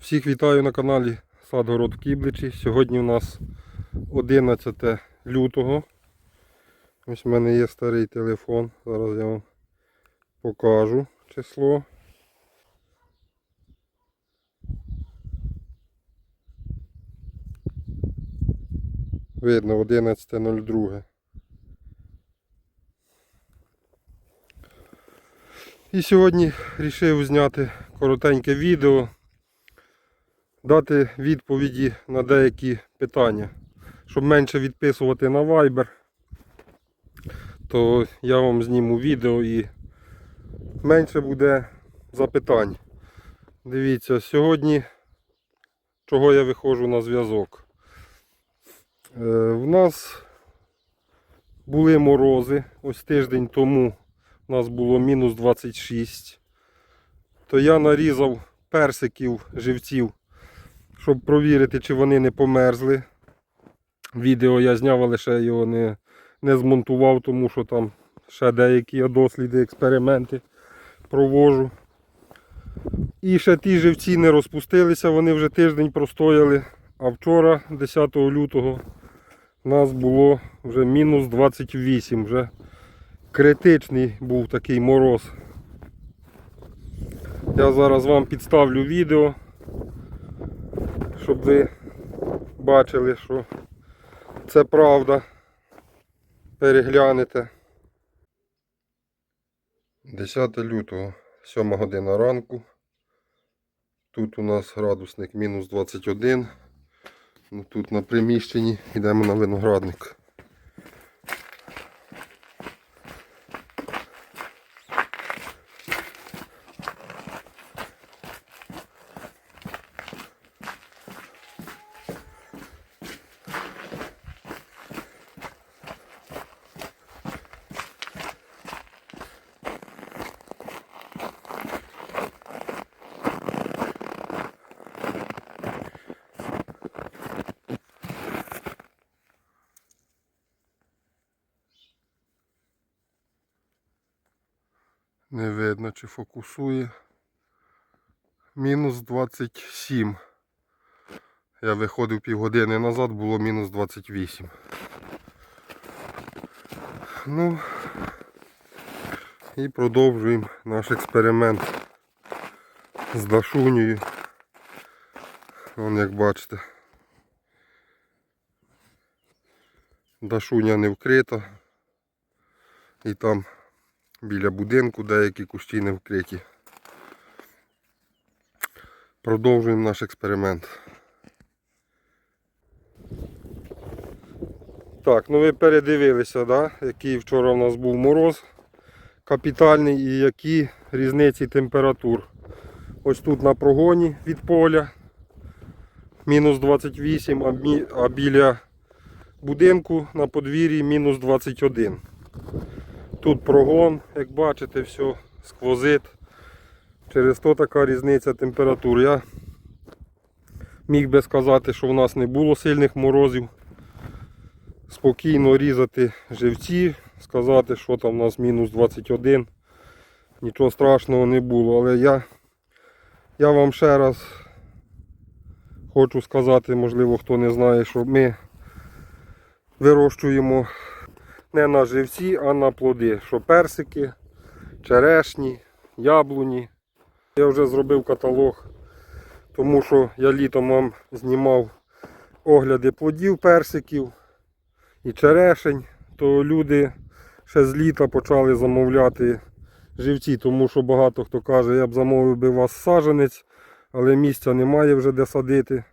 Всіх вітаю на каналі Садгород в Кібличі. Сьогодні у нас 11 лютого. Ось в мене є старий телефон. Зараз я вам покажу число. Видно 11.02. І сьогодні вирішив зняти коротеньке відео дати відповіді на деякі питання. Щоб менше відписувати на Viber, то я вам зніму відео і менше буде запитань. Дивіться, сьогодні чого я виходжу на зв'язок. Е, в нас були морози. Ось тиждень тому у нас було мінус 26. То я нарізав персиків, живців щоб провірити, чи вони не померзли. Відео я зняв, але ще його не, не змонтував, тому що там ще деякі досліди, експерименти провожу. І ще ті живці не розпустилися, вони вже тиждень простояли. А вчора, 10 лютого, у нас було вже мінус 28. Вже критичний був такий мороз. Я зараз вам підставлю відео щоб ви бачили, що це правда. Переглянете. 10 лютого, 7 година ранку. Тут у нас градусник мінус 21. Ну, Тут на приміщенні йдемо на виноградник. Не видно, чи фокусує. Мінус 27. Я виходив півгодини назад, було мінус 28. Ну і продовжуємо наш експеримент з Дашунею. Вон як бачите. Дашуня не вкрита. І там біля будинку деякі кущі не вкриті. Продовжуємо наш експеримент. Так, ну ви передивилися, да, який вчора у нас був мороз капітальний і які різниці температур. Ось тут на прогоні від поля мінус 28, а бі- а біля будинку на подвір'ї мінус 21. Тут прогон, як бачите, все сквозить. Через то така різниця температур. Я міг би сказати, що в нас не було сильних морозів. Спокійно різати живці, сказати, що там у нас мінус 21. Нічого страшного не було. Але я, я вам ще раз хочу сказати, можливо хто не знає, що ми вирощуємо не на живці, а на плоди. Що персики, черешні, яблуні. Я вже зробив каталог, тому що я літом вам знімав огляди плодів персиків і черешень, то люди ще з літа почали замовляти живці, тому що багато хто каже, я б замовив би вас саджанець, але місця немає вже де садити.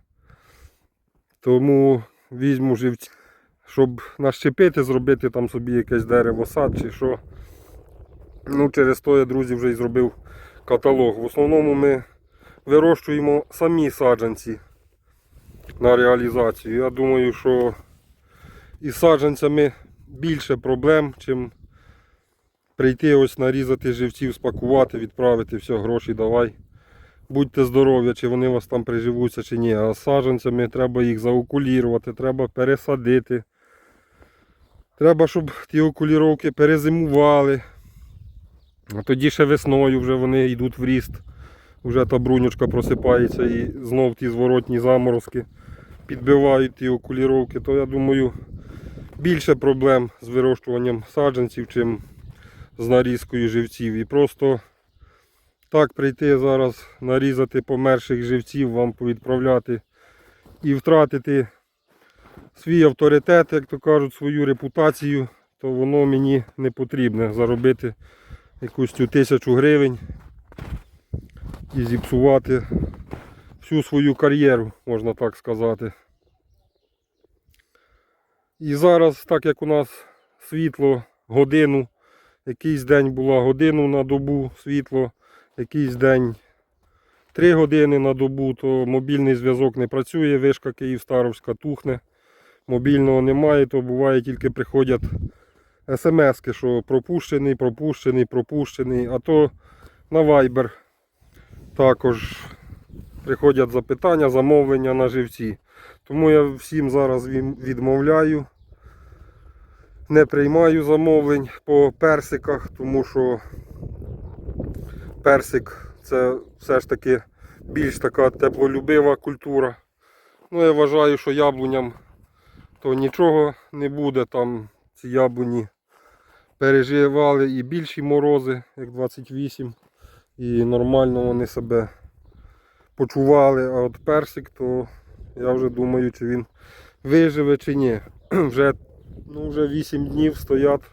Тому візьму живці щоб нащепити, зробити там собі якесь дерево сад чи що. Ну, через то я, друзі, вже і зробив каталог. В основному ми вирощуємо самі саджанці на реалізацію. Я думаю, що із саджанцями більше проблем, чим прийти ось нарізати живців, спакувати, відправити, все, гроші давай. Будьте здорові, чи вони у вас там приживуться, чи ні. А саджанцями треба їх заокулірувати, треба пересадити. Треба, щоб ті окуліровки перезимували. А тоді ще весною вже вони йдуть в ріст. вже та брунючка просипається і знов ті зворотні заморозки підбивають ті окуліровки, то я думаю більше проблем з вирощуванням саджанців, чим з нарізкою живців. І просто так прийти зараз, нарізати померших живців, вам повідправляти і втратити свій авторитет, як то кажуть, свою репутацію, то воно мені не потрібне заробити якусь цю тисячу гривень і зіпсувати всю свою кар'єру, можна так сказати. І зараз, так як у нас світло годину, якийсь день була годину на добу світло, якийсь день 3 години на добу, то мобільний зв'язок не працює, вишка Київстаровська тухне. Мобільного немає, то буває тільки приходять смски, що пропущений, пропущений, пропущений. А то на Viber також приходять запитання, замовлення на живці. Тому я всім зараз відмовляю. Не приймаю замовлень по персиках, тому що персик це все ж таки більш така теплолюбива культура. Ну, я вважаю, що яблуням то нічого не буде. Там ці яблуні переживали і більші морози, як 28. І нормально вони себе почували. А от персик, то я вже думаю, чи він виживе чи ні. Вже, ну, вже 8 днів стоять.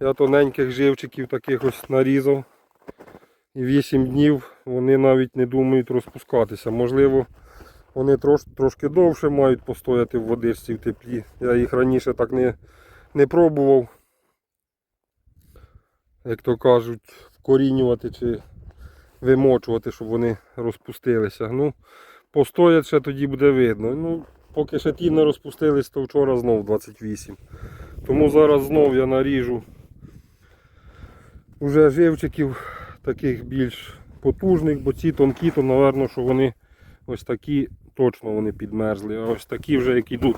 Я тоненьких живчиків таких ось нарізав. І 8 днів вони навіть не думають розпускатися. Можливо, вони трош, трошки довше мають постояти в водичці в теплі. Я їх раніше так не, не пробував. Як то кажуть, вкорінювати чи вимочувати, щоб вони розпустилися. Ну, постоять ще тоді буде видно. Ну, поки ще ті не розпустились, то вчора знов 28. Тому зараз знов я наріжу вже живчиків таких більш потужних, бо ці тонкі, то, напевно, що вони ось такі, точно вони підмерзли. А ось такі вже, як ідуть,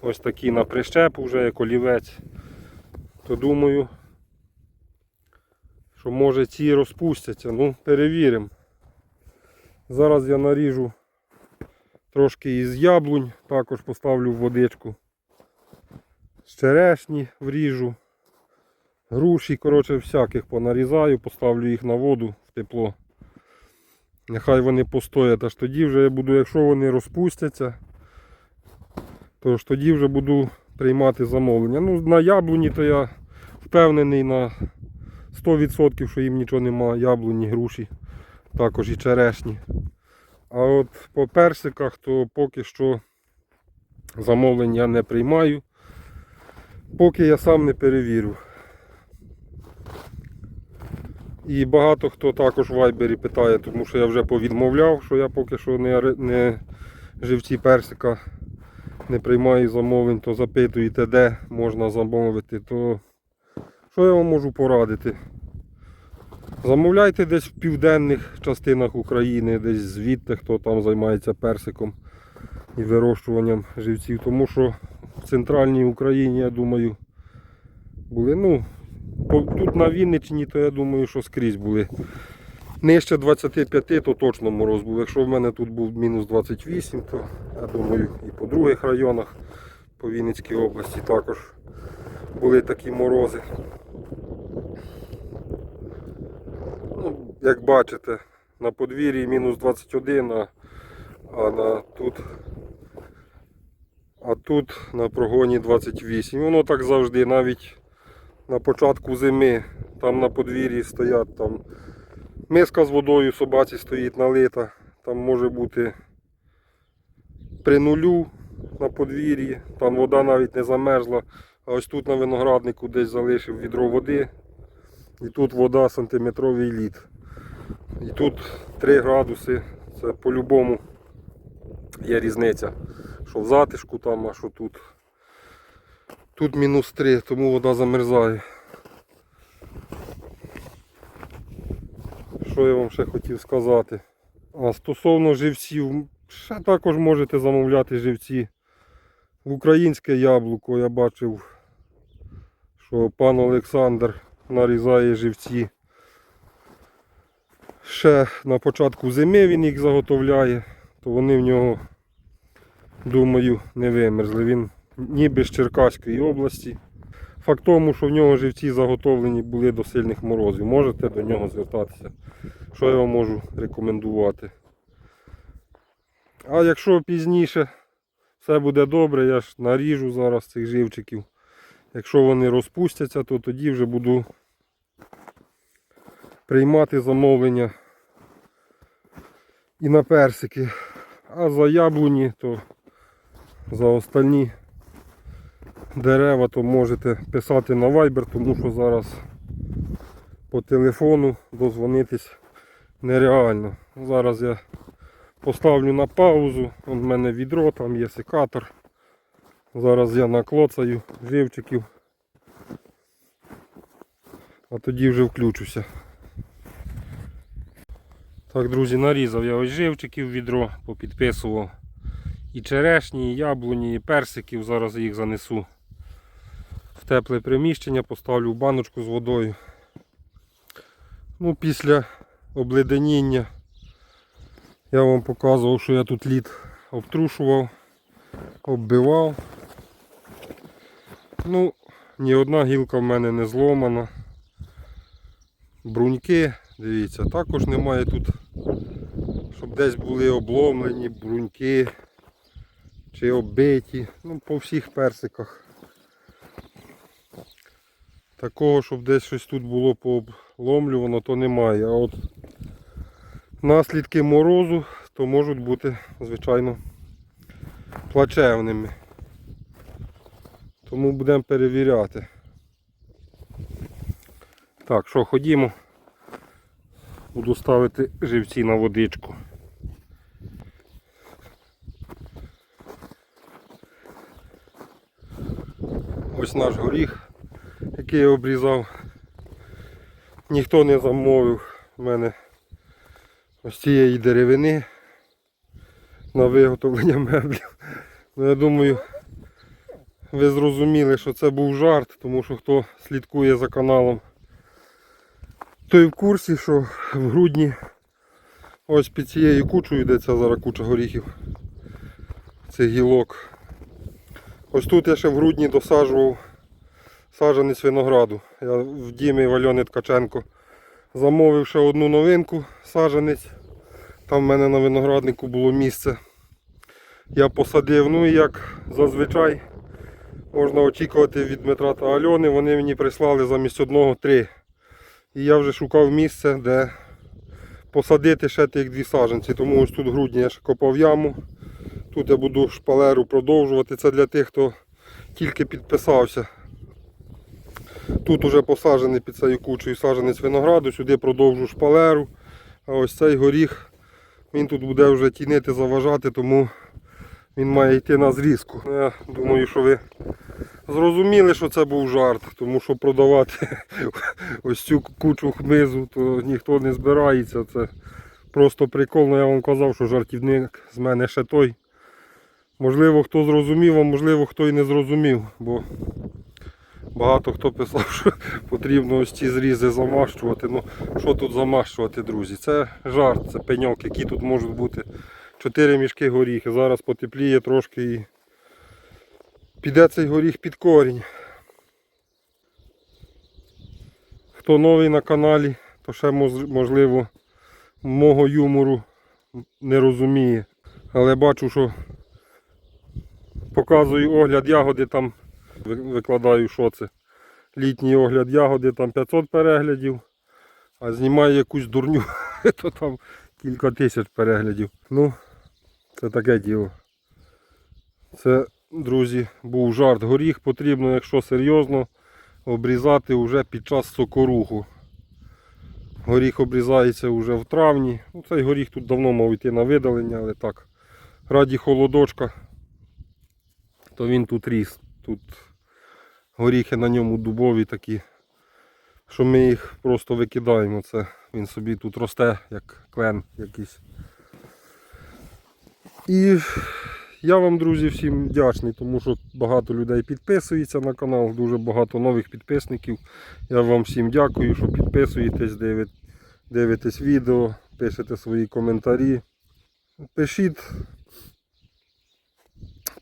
ось такі на прищеп, вже як олівець, то думаю, що може ці розпустяться. Ну, перевіримо. Зараз я наріжу трошки із яблунь, також поставлю в водичку. З черешні вріжу. Груші, коротше, всяких понарізаю, поставлю їх на воду в тепло. Нехай вони постоять, аж тоді вже я буду, якщо вони розпустяться, то ж тоді вже буду приймати замовлення. Ну, на яблуні то я впевнений на 100%, що їм нічого нема, яблуні, груші, також і черешні. А от по персиках, то поки що замовлень я не приймаю, поки я сам не перевірю. І багато хто також в вайбері питає, тому що я вже повідмовляв, що я поки що не, не живці персика не приймаю замовлень, то запитуєте, де можна замовити, то що я вам можу порадити? Замовляйте десь в південних частинах України, десь звідти, хто там займається персиком і вирощуванням живців, тому що в центральній Україні, я думаю, були, ну, тут на Вінниччині, то я думаю, що скрізь були. Нижче 25, то точно мороз був. Якщо в мене тут був мінус 28, то я думаю і по других районах по Вінницькій області також були такі морози. Ну, як бачите, на подвір'ї мінус 21, а, а на тут, а тут на прогоні 28. Воно так завжди, навіть на початку зими, там на подвір'ї стоять там миска з водою собаці стоїть налита, там може бути при нулю на подвір'ї, там вода навіть не замерзла, а ось тут на винограднику десь залишив відро води, і тут вода сантиметровий лід. І тут 3 градуси, це по-любому є різниця, що в затишку там, а що тут. Тут мінус 3, тому вода замерзає. Що я вам ще хотів сказати? А стосовно живців, ще також можете замовляти живці. Українське яблуко я бачив, що пан Олександр нарізає живці. ще на початку зими він їх заготовляє, то вони в нього, думаю, не вимерзли. Він ніби з Черкаської області. Факт тому, що в нього живці заготовлені були до сильних морозів. Можете до нього звертатися. Що я вам можу рекомендувати. А якщо пізніше все буде добре, я ж наріжу зараз цих живчиків. Якщо вони розпустяться, то тоді вже буду приймати замовлення і на персики. А за яблуні, то за остальні дерева, то можете писати на Viber, тому що зараз по телефону дозвонитись нереально. Зараз я поставлю на паузу. В мене відро, там є секатор. Зараз я наклоцаю живчиків. А тоді вже включуся. Так, друзі, нарізав я ось живчиків відро, попідписував. І черешні, і яблуні, і персиків. Зараз їх занесу в тепле приміщення, поставлю в баночку з водою. Ну, після обледеніння я вам показував, що я тут лід обтрушував, оббивав. Ну, ні одна гілка в мене не зломана. Бруньки, дивіться, також немає тут, щоб десь були обломлені бруньки чи оббиті. Ну, по всіх персиках. Такого, щоб десь щось тут було пообломлювано, то немає. А от наслідки морозу то можуть бути, звичайно, плачевними. Тому будемо перевіряти. Так, що, ходімо. Буду ставити живці на водичку. Ось наш горіх, який я обрізав. Ніхто не замовив в мене ось цієї деревини на виготовлення меблів. Ну, я думаю, ви зрозуміли, що це був жарт, тому що хто слідкує за каналом, той в курсі, що в грудні ось під цією кучою йдеться зараз куча горіхів. Цих гілок. Ось тут я ще в грудні досаджував саджанець винограду. Я в Дімі Вальони Ткаченко замовив ще одну новинку саджанець. Там в мене на винограднику було місце. Я посадив, ну і як зазвичай можна очікувати від Дмитра та Альони, вони мені прислали замість одного три. І я вже шукав місце, де посадити ще тих дві саджанці. Тому ось тут в грудні я ще копав яму. Тут я буду шпалеру продовжувати. Це для тих, хто тільки підписався. Тут уже посаджений під цією кучею саджанець винограду, сюди продовжу шпалеру. А ось цей горіх, він тут буде вже тінити, заважати, тому він має йти на зрізку. Ну, Я думаю, що ви зрозуміли, що це був жарт, тому що продавати ось цю кучу хмизу, то ніхто не збирається. Це просто прикольно, я вам казав, що жартівник з мене ще той. Можливо, хто зрозумів, а можливо, хто і не зрозумів, бо багато хто писав, що потрібно ось ці зрізи замащувати. Ну, що тут замащувати, друзі? Це жарт, це пеньок, які тут можуть бути 4 мішки горіхи. Зараз потепліє трошки і піде цей горіх під корінь. Хто новий на каналі, то ще можливо мого юмору не розуміє. Але бачу, що показую огляд ягоди, там викладаю, що це. Літній огляд ягоди, там 500 переглядів, а знімаю якусь дурню, то там кілька тисяч переглядів. Ну, це таке діло. Це, друзі, був жарт. Горіх потрібно, якщо серйозно, обрізати вже під час сокоруху. Горіх обрізається вже в травні. Ну, цей горіх тут давно мав йти на видалення, але так. Раді холодочка, то він тут ріс. Тут горіхи на ньому дубові такі, що ми їх просто викидаємо. Це він собі тут росте, як клен якийсь. І я вам, друзі, всім вдячний, тому що багато людей підписується на канал, дуже багато нових підписників. Я вам всім дякую, що підписуєтесь, дивитесь відео, пишете свої коментарі. Пишіть,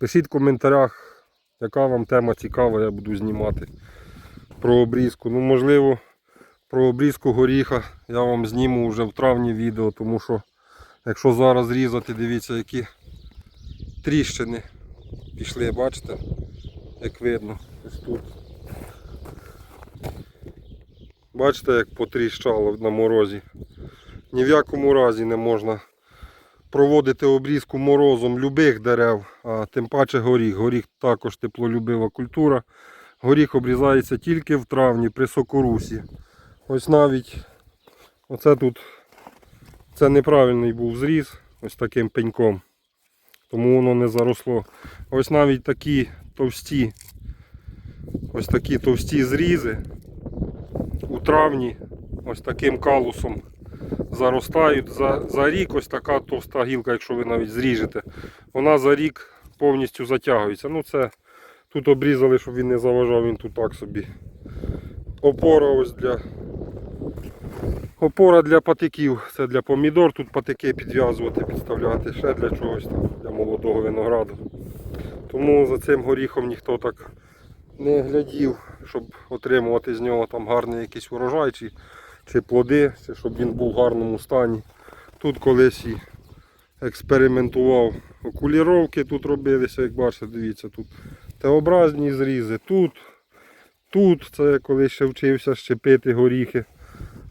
пишіть в коментарях, яка вам тема цікава, я буду знімати про обрізку. Ну, можливо, про обрізку горіха я вам зніму вже в травні відео, тому що якщо зараз різати, дивіться, які тріщини пішли, бачите, як видно, ось тут. Бачите, як потріщало на морозі. Ні в якому разі не можна проводити обрізку морозом любих дерев, а тим паче горіх. Горіх також теплолюбива культура. Горіх обрізається тільки в травні при сокорусі. Ось навіть оце тут це неправильний був зріз ось таким пеньком. Тому воно не заросло. Ось навіть такі товсті, ось такі товсті зрізи у травні ось таким калусом заростають. За, за рік ось така товста гілка, якщо ви навіть зріжете, вона за рік повністю затягується. Ну це тут обрізали, щоб він не заважав, він тут так собі. Опора ось для. Опора для патиків, це для помідор, тут патики підв'язувати, підставляти, ще для чогось там, для молодого винограду. Тому за цим горіхом ніхто так не глядів, щоб отримувати з нього там гарний якийсь урожай чи, чи плоди, щоб він був в гарному стані. Тут колись і експериментував. Окуліровки тут робилися, як бачите, дивіться, тут Т-образні зрізи, тут, тут, це я колись ще вчився щепити горіхи.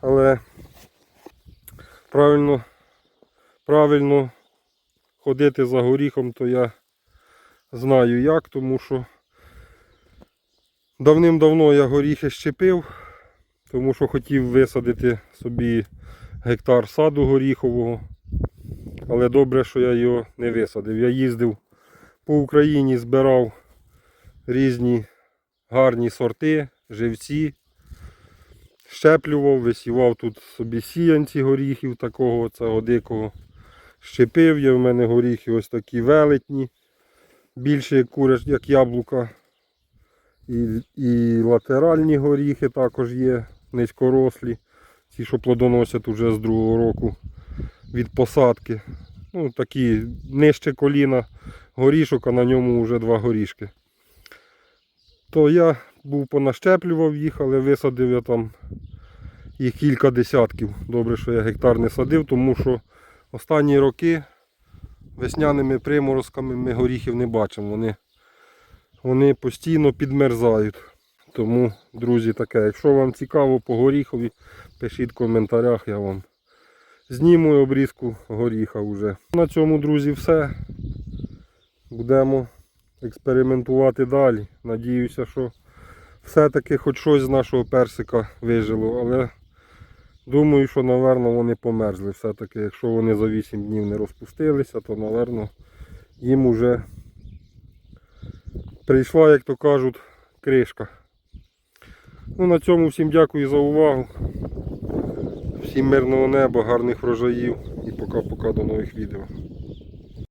Але правильно, правильно ходити за горіхом, то я знаю як, тому що давним-давно я горіхи щепив, тому що хотів висадити собі гектар саду горіхового. Але добре, що я його не висадив. Я їздив по Україні, збирав різні гарні сорти, живці, щеплював, висівав тут собі сіянці горіхів такого цього дикого. Щепив є в мене горіхи ось такі велетні, більше як куряч, як яблука. І, і латеральні горіхи також є, низькорослі. Ті, що плодоносять уже з другого року від посадки. Ну, такі нижче коліна горішок, а на ньому вже два горішки. То я був понащеплював їх, але висадив я там їх кілька десятків. Добре, що я гектар не садив, тому що останні роки весняними приморозками ми горіхів не бачимо. Вони, вони постійно підмерзають. Тому, друзі, таке, якщо вам цікаво по горіхові, пишіть в коментарях, я вам зніму обрізку горіха вже. На цьому, друзі, все. Будемо експериментувати далі. Надіюся, що все-таки хоч щось з нашого персика вижило, але думаю, що, напевно, вони померзли. Все-таки, якщо вони за 8 днів не розпустилися, то, напевно, їм уже прийшла, як то кажуть, кришка. Ну, на цьому всім дякую за увагу. Всім мирного неба, гарних врожаїв і пока-пока до нових відео.